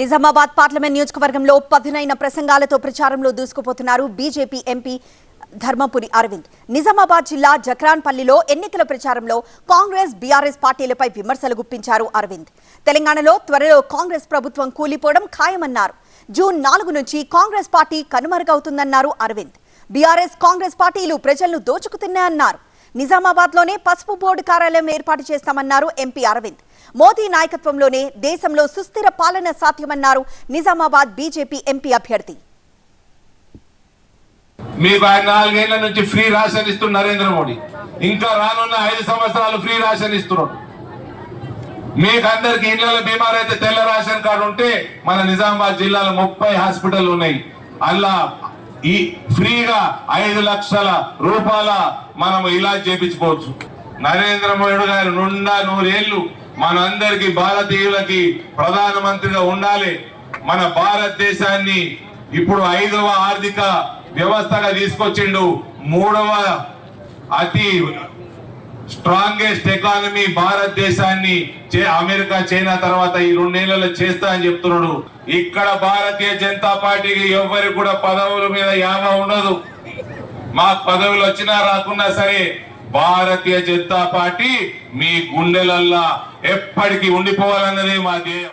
Nizamabad parliament నియోజకవర్గంలో పదునైన ప్రసంగాలతో ప్రచారంలో దూసుకుపోతున్నారు బీజేపీ ఎంపీ ధర్మపురి అరవింద్. నిజామాబాద్ జిల్లా జక్రాన్పల్లిలో ఎన్నికల ప్రచారంలో కాంగ్రెస్ బీఆర్ఎస్ పార్టీలపై విమర్శలు గుప్పించారు అరవింద్. తెలంగాణలో త్వరలో కాంగ్రెస్ ప్రభుత్వం కూలిపోవడం ఖాయమన్నారు. జూన్ నాలుగు నుంచి కాంగ్రెస్ పార్టీ కనుమరుగవుతుందన్నారు అరవింద్. బీఆర్ఎస్ కాంగ్రెస్ పార్టీలు ప్రజలను దోచుకుతున్నాయన్నారు. నిజామాబాద్లోనే పసుపు బోర్డు కార్యాలయం ఏర్పాటు చేస్తామన్నారు ఎంపీ అరవింద్. మోదీ నాయకత్వంలోనే దేశంలో సుస్థిర పాలన సాధ్యమన్నారు నిజామాబాద్ బీజేపీ ఎంపీ అభ్యర్థి. మీకు ఆయన నాలుగేళ్ళ నుంచి ఫ్రీ రాషన్ ఇస్తున్న నరేంద్ర మోడీ. ఇంకా రానున్న ఐదు సంవత్సరాలు ఫ్రీ రాషన్ ఇస్తున్నాడు. మీకు అందరికి ఇళ్ళలో బీమార్ అయితే తెల్ల రేషన్ కార్డు ఉంటే మన నిజామాబాద్ జిల్లాలో ముప్పై హాస్పిటల్ ఉన్నాయి. అలా ఈ ఫ్రీగా ఐదు లక్షల రూపాయల మనం ఇలా చేపించుకోవచ్చు. నరేంద్ర మోడీ గారు నుండా నూరేళ్ళు మనందరికి భారతీయులకి ప్రధానమంత్రిగా ఉండాలి. మన భారతదేశాన్ని ఇప్పుడు ఐదవ ఆర్థిక వ్యవస్థగా తీసుకొచ్చిండు మూడవ అతి స్ట్రాంగెస్ట్ ఎకానమీ భారతదేశాన్ని చే- అమెరికా చైనా తర్వాత ఈ రెండేళ్ళలో చేస్తా అని చెప్తున్నాడు. ఇక్కడ భారతీయ జనతా పార్టీకి ఎవరికి కూడా పదవుల మీద యామ ఉండదు. మాకు పదవులు వచ్చినా రాకున్నా సరే భారతీయ జనతా పార్టీ మీ గుండెలల్లా ఎప్పటికీ ఉండిపోవాలన్నదే మా ధ్యేయం.